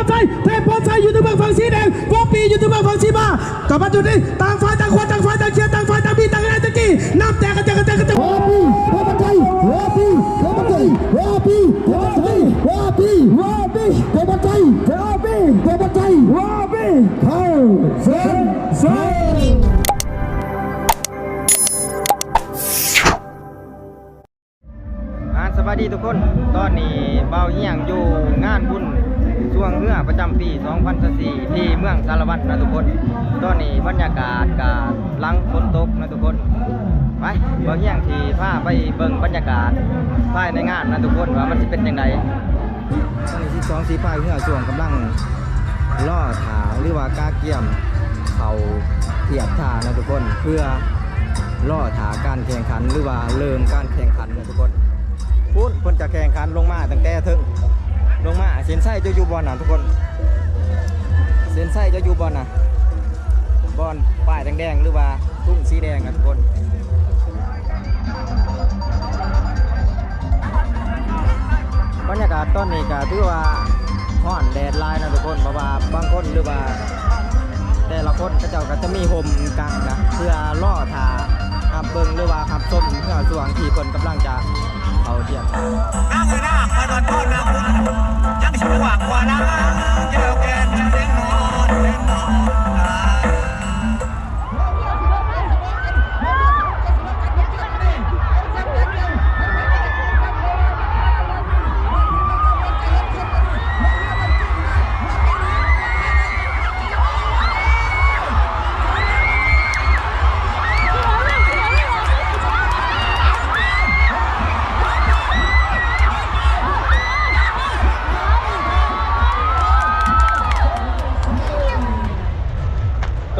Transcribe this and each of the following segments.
อลไทยเทพบอลไทยอยู่ทางฝั่งสีแดงวอปีอยู่ทางฝั่งสีฟ้ากลับมาจุดนี้ต่างฝ่ายต่างคนต่างฝ่ายต่างเชียร์ต่างฝ่ายต่างมีต่างอะไรต่างกี้น้ำแตกกันแตกกันแตกกันแตก Wapi, Wapatai, Wapi, Wapatai, Wapi, Wapi, Wapatai, Wapi, Wapatai, Wapi, Wapi, เข้าเส้นชัยอ่าสวัสดีทุกคน ตอนนี้เบาเฮียงอยู่งานบุญช่ วงเมื่อประจำปี 2024ที่เมืองสารวัตรนะทุกคน ตอนนี้บรรยากาศกาลังฝนตกนะทุกคน ไปเบาเฮียงที่พาไปเบิ่งบรรยากาศภายในงานนะทุกคนว่ามันจะเป็นยังไงตอนนี้ที่สองสีพาเพื่อช่วงกำลังล่อถาหรือว่ากาเกี่ยมเขาเทียบท่านะทุกคนเพื่อล่อถาการแข่งขันหรือว่าเริ่มการแข่งขันนะทุกคนพูดคนจะแข่งขันลงมาตั้งแต่ถึง ลงมาเส้นไส้จะอยู่บอลนะทุกคนเส้นไส้จะอยู่บอลนะบอลป้ายแดงๆหรือว่าทุ่งสีแดงนะทุกคนบรรยากาศตอนนี้ก็ถือว่าห้อนแดดลายนะทุกคนเพราะว่าบางคนหรือว่า แต่ละคนก็เจ้าก็จะมีห่มกังนะเพื่อล่อทาขับเบิงหรือว่าขับส้มเพื่อสว่างที่คนกำลังจะ เขาเทียบกัน้ำเลยน้ำมาโดนโทษนะคุณยังชั่วกว่าน้ำ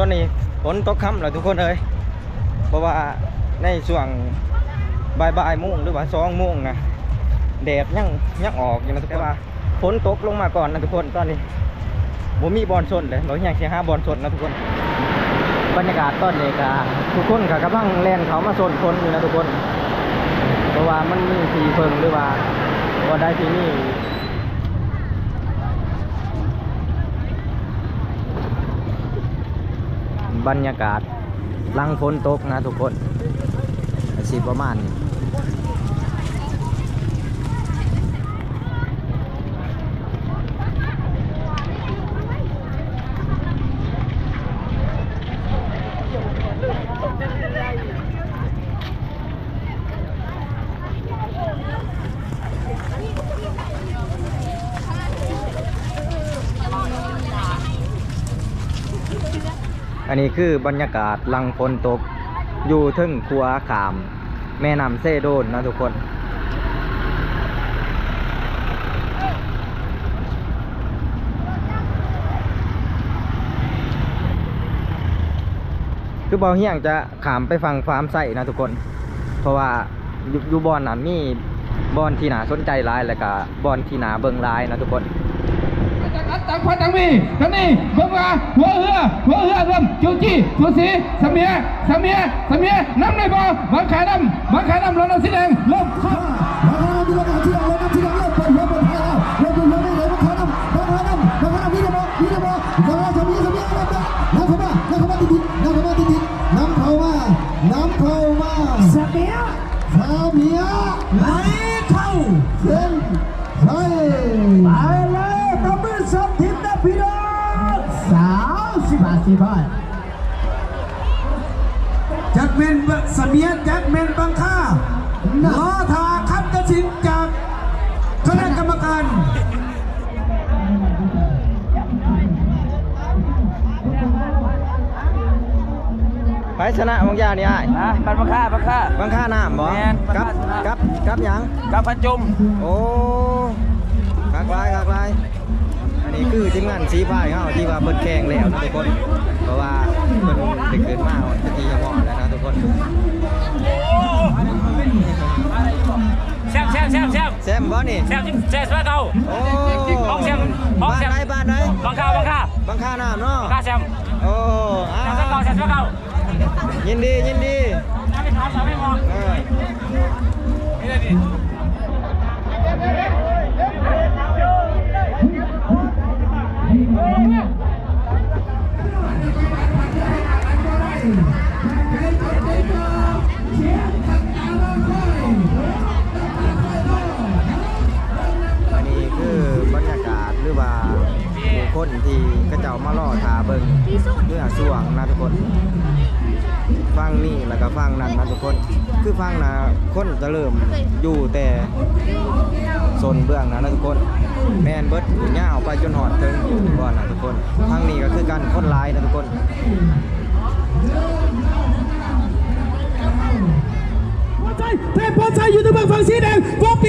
ตัวนี้ฝนตกค่ำแล้วทุกคนเอ้ยเพราะว่าในช่วงบ่ายบ่ายๆโมงหรือว่าสองโมงนะแดดยังยังออกอยู่นะทุกคนแต่ว่าฝนตกลงมาก่อนนะทุกคนตอนนี้ผมมีบอลชนเลยเราอยากเสียห้าบอลชนนะทุกคน บรรยากาศตอนนี้ก็ทุกคนก็กำลังแล่นเขามาชนคนอยู่นะทุกคน เพราะว่ามันมีสีเพิงหรือว่าว่าได้ที่นี่ บรรยากาศลังฝนตกนะทุกคนสิประมาณนี้ อันนี้คือบรรยากาศลังฝนตก อยู่ทึ่งครัวขาม แม่น้ำเซโดนนะทุกคนคือเบาเฮียงจะขามไปฟังฟาร์มไส้นะทุกคน เพราะว่าอยู่อยู่บอนน่ะมีบอนที่หนาสนใจหลายแล้วก็บอนที่หนาเบิงหลายนะทุกคน ต่างฝ่ายต่างมีท่านนี่เบิ่งว่าหัวเรือหัวเรือเริ่มจูจี้สูสีเสมียเสมียเสมียน้ำในบ่อบังขานำบังขานำรถสีแดงเริ่มเข้ามาขนาดที่เราที่เราที่เราเริ่มเปิดหัวเปิดท้ายแล้วเราดูหัวได้เลยมาขนาดมาขนาดมาขนาดมีเดบอมีเดบอมาขนาดจะมีจะมีอะไรบ้างน้ำเข้ามาน้ำเข้ามาติดติดน้ำเข้ามาติดติดน้ำเข้ามาน้ำเข้ามาสเมียสเมียไหล ตบมือสองทีมนะพี่น้องสาวสิบาทสิบาทจักเมนเสมียนจักเมนบังค่าล้อทาคำตัดสินจากคณะกรรมการไปชนะบางอย่างนี่ไอ้นะบันบังค่าบังค่าบางค่าน้ำบ่แม่นกับบังค่ากับกับหยังกับพันจุมโอ้คักลายคักลายอันนี้คือ ทีมงานสีพายเขาที่ว่าเปิดแข่งแล้วนะทุกคน เพราะว่าเพิ่นได้เกิดมาจะทียังอ่อนแล้วนะทุกคนแซมแซมแซมแซมแซมบ่นี่แซมแซมสมาเก่าโอ้ห้องแซมห้องบ้านแซมไหนบ้านไหนบังค่าบังค่าบางค่าน้ำเนาะบังค่าแซมโอ้อ่าแซมสมาเก่าแซมสมาเก่ายินดียินดีไม่ถามไม่มองเอออั ที่กระเจ้ามาล่อทาเบิงเพื่อสว่างนะทุกคนฟังนี่แล้วก็ฟังนั่นนะทุกคน คือฟังนะคนจะเริ่มอยู่แต่โซนเบื้องนะนะทุกคน แมนเบิร์ดอยู่ย่าวไปจนหอดถึงบ่อนนะทุกคนฟังนี่ก็คือการคนร้ายนะทุกคน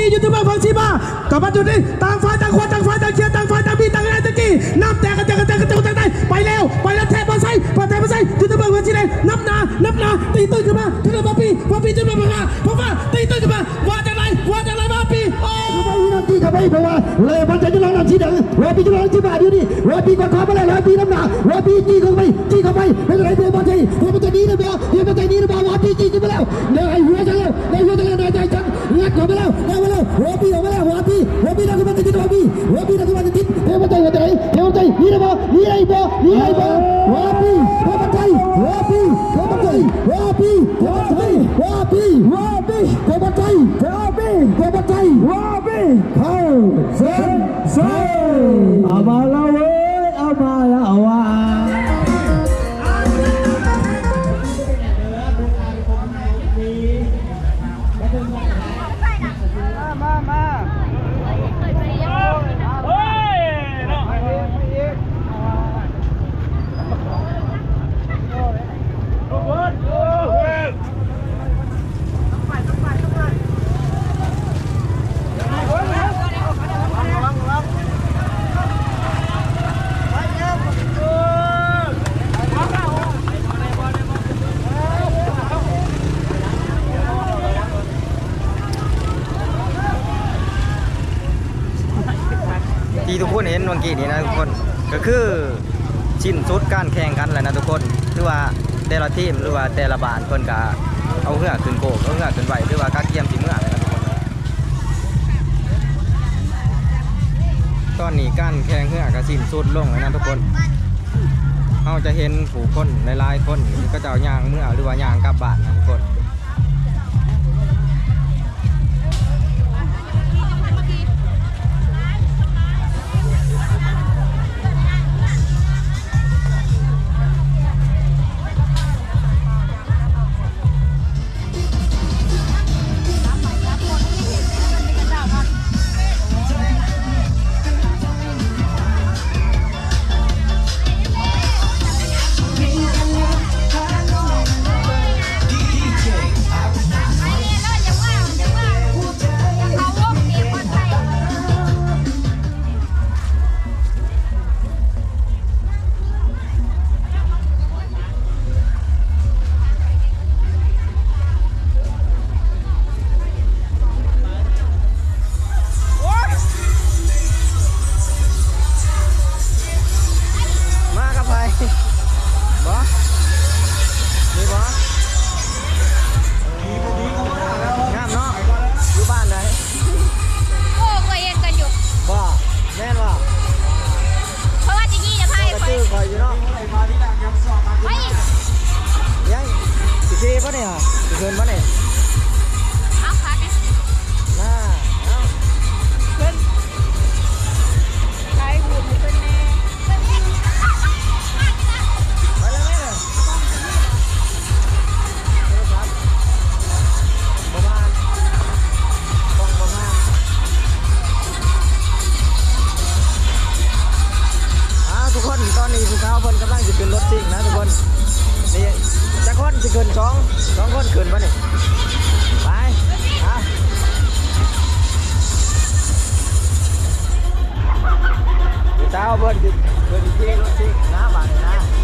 มียู่ทางฝั่งฝั่งสีฟ้ากลับมาจุดนี้ต่างฝ่ายต่างคนต่างฝ่ายต่างเชียร์ต่างฝ่ายต่างมีต่างอะไรต่างกี้น้ำแตกกันแตกกันแตกกันแตกกันแตกกันไปแล้วไปแล้วเทพพลชัยพอเทพพลชัยอยู่ทางฝั่งฝั่งสีแดงนับนานับนาตีตื้นขึ้นมาขึ้นมาวงปีวงปีจุดมาเพราะว่าเพราะว่าตีตื้นขึ้นมาว่าจากไหนว่าจากไหนวงปีโอ้เข้าไปวินาทีเข้าไปเพราะว่าเลยพันใจจะลองนำสีแดงรอปีจะลองที่บาทเดียวนี่รอปีกดคอมาเลยรอปีน้ำหนารอปีจี้เข้าไปจี้เข้าไปไม่เป็นไรเดี๋ยวพันใจเดี๋ยวพันใจนี้นะเบลเดี๋ยวพันใจนี้นะเบลรอปีจี้ขึ้นมาแล้วเดี๋ยวไอ้หัวจะแล้วไอ้หัวจะแล้วนายใจ จังงัดเข้ามาแล้วงัดมาแล้วรอปีออกมาแกี้นี้นะทุกคนก็คือชิ้นสุดการแข่งกันแหละนะทุกคนหรือว่าแต่ละทีมหรือว่าแต่ละบานเพิ่นก็เอาเหือขึ้นโกกเอาเหือขึ้นไหวหรือว่ากักเกียมสิเมื่อเลยนะทุกคนตอนนี้การแข่งเหือก็สิ้นสุดลงแล้วนะทุกคนเราจะเห็นผู้คนหลายๆคนก็จะเอายางเมื่อหรือว่ายางกลับบ้านนะทุกคน เราวเพิ่นจะขึ้นที่รถซิ่นะบ้านนะ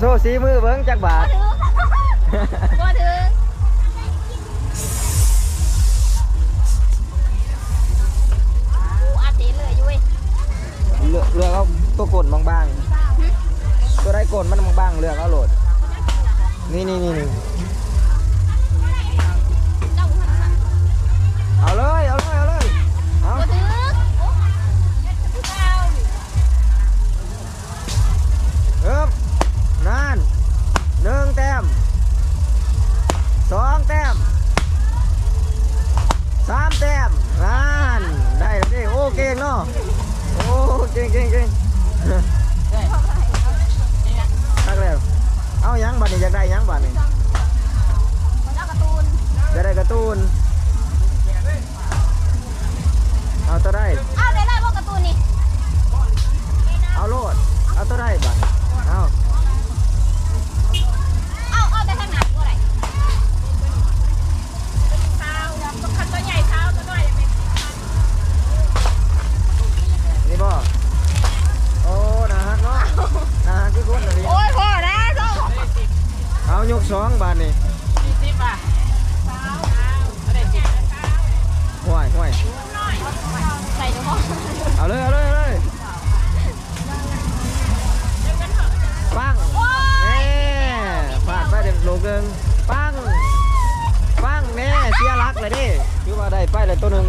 โซ่สีมือเบิ้งจักบาทบ่ถึงอู้อัดเดเลยอยู่เว้ยเลือกเลือกเอาตัวกลบางๆตัวได้กลมันบางๆเลือกเอาโหลดนี่นี่นี่ เอายกสองบาทนี่ห่วยห่วยใส่ดูพ่อเอาเลยเอาเลยเอาเลยปังเน่ฟาดไปเด็กลูกหนึ่งปังปังแน่เสียรักเลยดิคือว่าได้ไปเลยตัวหนึ่ง